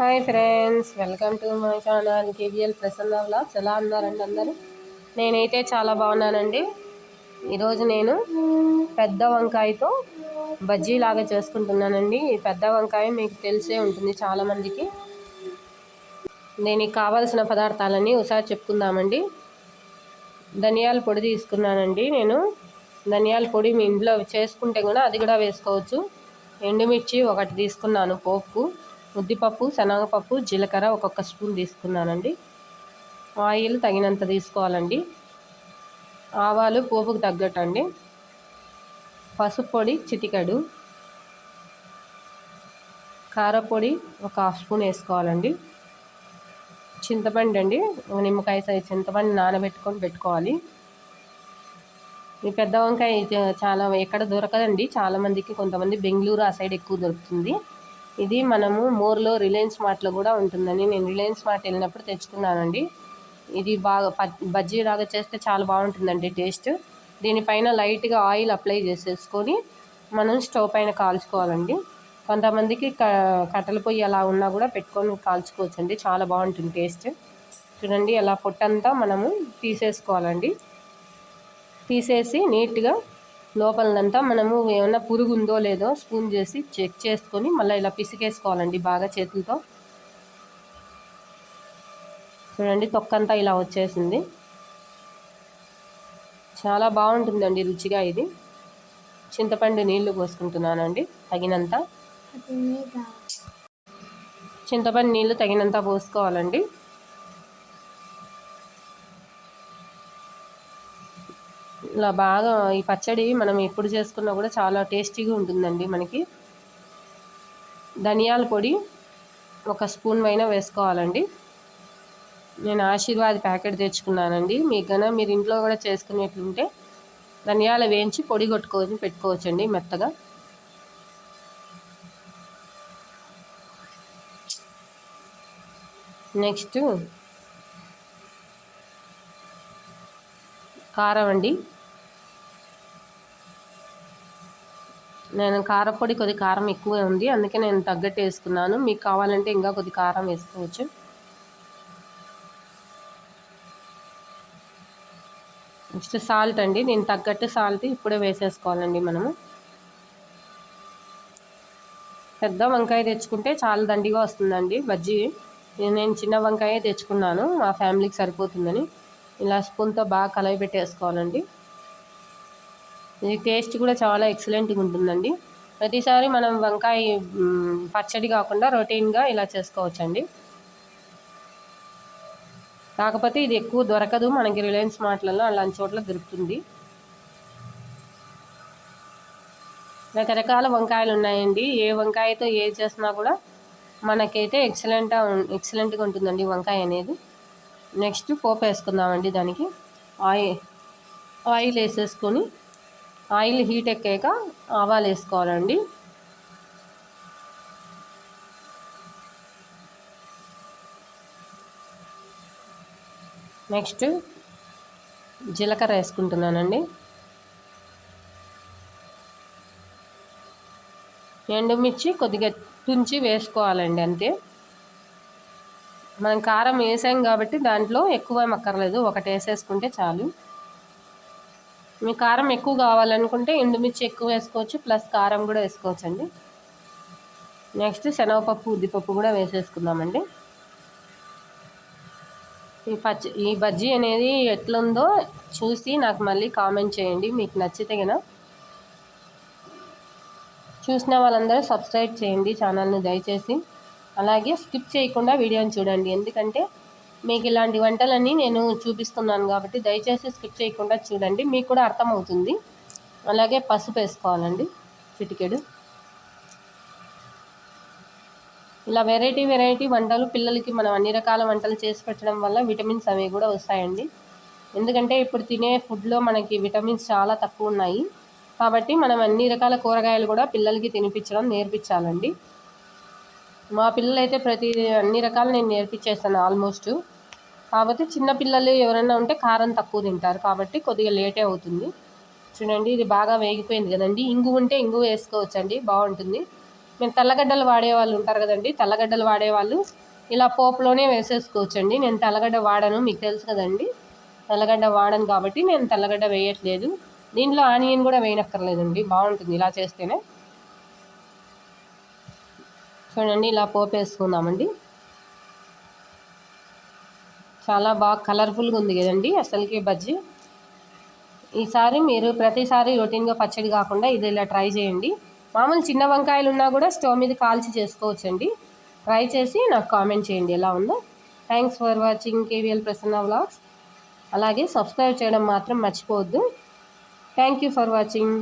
Hi friends welcome to my channel KVL Prasanna vlogs. ఎలా ఉన్నారండి అందరూ? నేనైతే చాలా బాగున్నానండి. ఈరోజు నేను పెద్ద వంకాయతో బజ్జీ లాగా చేసుకుంటున్నానండి. ఈ పెద్ద వంకాయ మీకు తెలిసే ఉంటుంది చాలామందికి. దీనికి కావాల్సిన పదార్థాలన్నీ ఒకసారి చెప్పుకుందామండి. ధనియాల పొడి తీసుకున్నానండి నేను. ధనియాల పొడి మీ ఇంట్లో చేసుకుంటే కూడా అది కూడా వేసుకోవచ్చు. ఎండుమిర్చి ఒకటి తీసుకున్నాను పోపు ఉద్దిపప్పు శనగపప్పు జీలకర్ర ఒక్కొక్క స్పూన్ తీసుకున్నానండి. ఆయిల్ తగినంత తీసుకోవాలండి. ఆవాలు పోపుకు తగ్గట్టు అండి పసుపు పొడి చిటికడు. కారపొడి ఒక హాఫ్ స్పూన్ వేసుకోవాలండి. చింతపండు అండి నిమ్మకాయ సైజ్ చింతపండు నానబెట్టుకొని పెట్టుకోవాలి. ఈ పెద్ద వంకాయ చాలా ఎక్కడ దొరకదండి. చాలామందికి కొంతమంది బెంగళూరు ఆ సైడ్ ఎక్కువ దొరుకుతుంది. ఇది మనము మోర్లో రిలయన్స్ మార్ట్లో కూడా ఉంటుందని నేను రిలయన్స్ మార్ట్ వెళ్ళినప్పుడు తెచ్చుకున్నానండి. ఇది బాగా బజ్జీ లాగా చేస్తే చాలా బాగుంటుందండి టేస్ట్. దీనిపైన లైట్గా ఆయిల్ అప్లై చేసేసుకొని మనం స్టవ్ పైన కాల్చుకోవాలండి. కొంతమందికి క కట్టెల పొయ్యి అలా ఉన్నా కూడా పెట్టుకొని కాల్చుకోవచ్చండి. చాలా బాగుంటుంది టేస్ట్. చూడండి అలా పొట్టంతా మనము తీసేసుకోవాలండి. తీసేసి నీట్గా లోపలనంతా మనము ఏమన్నా పురుగు ఉందో లేదో స్పూన్ చేసి చెక్ చేసుకొని మళ్ళీ ఇలా పిసికేసుకోవాలండి బాగా చేతులతో. చూడండి తొక్కంతా ఇలా వచ్చేసింది. చాలా బాగుంటుందండి రుచిగా ఇది. చింతపండు నీళ్ళు పోసుకుంటున్నానండి తగినంత. చింతపండు నీళ్ళు తగినంత పోసుకోవాలండి. ఇలా బాగా ఈ పచ్చడి మనం ఎప్పుడు చేసుకున్నా కూడా చాలా టేస్టీగా ఉంటుందండి మనకి. ధనియాల పొడి ఒక స్పూన్ పైన వేసుకోవాలండి. నేను ఆశీర్వాద్ ప్యాకెట్ తెచ్చుకున్నానండి. మీకు కన్నా మీరు ఇంట్లో కూడా చేసుకునేట్లుంటే ధనియాలు వేయించి పొడి కొట్టుకొని పెట్టుకోవచ్చండి మెత్తగా. నెక్స్ట్ కారం అండి. నేను కారపొడి కొద్ది కారం ఎక్కువ ఉంది. అందుకే నేను తగ్గట్టు వేసుకున్నాను. మీకు కావాలంటే ఇంకా కొద్ది కారం వేసుకోవచ్చు. నెక్స్ట్ సాల్ట్ అండి. నేను తగ్గట్టు సాల్ట్ ఇప్పుడే వేసేసుకోవాలండి మనము. పెద్ద వంకాయ తెచ్చుకుంటే చాలా దండిగా వస్తుందండి. బజ్జీ. నేను చిన్న వంకాయ తెచ్చుకున్నాను. మా ఫ్యామిలీకి సరిపోతుందని. ఇలా స్పూన్తో బాగా కలవి పెట్టేసుకోవాలండి. ఇది టేస్ట్ కూడా చాలా ఎక్సలెంట్గా ఉంటుందండి. ప్రతిసారి మనం వంకాయ పచ్చడి కాకుండా రొటీన్గా ఇలా చేసుకోవచ్చండి. కాకపోతే ఇది ఎక్కువ దొరకదు. మనకి రిలయన్స్ మార్ట్లలో అలాంటి చోట్ల దొరుకుతుంది. రకరకాల వంకాయలు ఉన్నాయండి. ఏ వంకాయతో ఏది చేసినా కూడా మనకైతే ఎక్సలెంట్ ఎక్సలెంట్గా ఉంటుందండి వంకాయ అనేది. నెక్స్ట్ పోపు వేసుకుందామండి దానికి. ఆయిల్ ఆయిల్ వేసేసుకొని ఆయిల్ హీట్ ఎక్కాక ఆవాలు వేసుకోవాలండి. నెక్స్ట్ జీలకర్ర వేసుకుంటున్నానండి. ఎండుమిర్చి కొద్దిగా తుంచి వేసుకోవాలండి అంతే. మనం కారం వేసాం కాబట్టి దాంట్లో ఎక్కువ మక్కర్లేదు ఒకటి వేసేసుకుంటే చాలు. మీ కారం ఎక్కువ కావాలనుకుంటే ఎండుమిర్చి ఎక్కువ వేసుకోవచ్చు ప్లస్ కారం కూడా వేసుకోవచ్చు అండి నెక్స్ట్ శనగపప్పు ఉద్దిపప్పు కూడా వేసేసుకుందామండి. ఈ పచ్చి ఈ బజ్జీ అనేది ఎట్లుందో చూసి నాకు మళ్ళీ కామెంట్ చేయండి మీకు నచ్చితే కదా చూసిన వాళ్ళందరూ సబ్స్క్రైబ్ చేయండి ఛానల్ని దయచేసి. అలాగే స్కిప్ చేయకుండా వీడియోని చూడండి ఎందుకంటే మీకు ఇలాంటి వంటలన్నీ నేను చూపిస్తున్నాను కాబట్టి దయచేసి స్కిప్ చేయకుండా చూడండి. మీకు కూడా అర్థమవుతుంది. అలాగే పసుపు వేసుకోవాలండి చిటికెడు. ఇలా వెరైటీ వెరైటీ వంటలు పిల్లలకి మనం అన్ని రకాల వంటలు చేసి పెట్టడం వల్ల విటమిన్స్ అవి కూడా వస్తాయండి. ఎందుకంటే ఇప్పుడు తినే ఫుడ్లో మనకి విటమిన్స్ చాలా తక్కువ ఉన్నాయి. కాబట్టి మనం అన్ని రకాల కూరగాయలు కూడా పిల్లలకి తినిపించడం నేర్పించాలండి. మా పిల్లలైతే ప్రతి అన్ని రకాలు నేను నేర్పించేస్తాను ఆల్మోస్ట్ కాకపోతే చిన్నపిల్లలు ఎవరైనా ఉంటే కారం తక్కువ తింటారు. కాబట్టి కొద్దిగా లేటే అవుతుంది. చూడండి ఇది బాగా వేగిపోయింది కదండి. ఇంగు ఉంటే ఇంగు వేసుకోవచ్చండి. బాగుంటుంది. మేము తెల్లగడ్డలు వాడే వాళ్ళు ఉంటారు కదండి. తెల్లగడ్డలు వాడేవాళ్ళు ఇలా పోపులోనే వేసేసుకోవచ్చండి. నేను తెల్లగడ్డ వాడను మీకు తెలుసు కదండి. తెల్లగడ్డ వాడను కాబట్టి నేను తెల్లగడ్డ వేయట్లేదు. దీంట్లో ఆనియన్ కూడా వేయనక్కర్లేదండి. బాగుంటుంది ఇలా చేస్తేనే. చూడండి ఇలా పోపు వేసుకుందామండి చాలా బాగా కలర్ఫుల్గా ఉంది కదండి అసలుకి బజ్జీ. ఈసారి మీరు ప్రతిసారి రొటీన్గా పచ్చడి కాకుండా ఇది ఇలా ట్రై చేయండి. మామూలు చిన్న వంకాయలు ఉన్నా కూడా స్టవ్ మీద కాల్చి చేసుకోవచ్చండి. ట్రై చేసి నాకు కామెంట్ చేయండి ఎలా ఉందో. Thanks for watching KVL Prasanna vlogs అలాగే సబ్స్క్రైబ్ చేయడం మాత్రం మర్చిపోవద్దు. Thank you for watching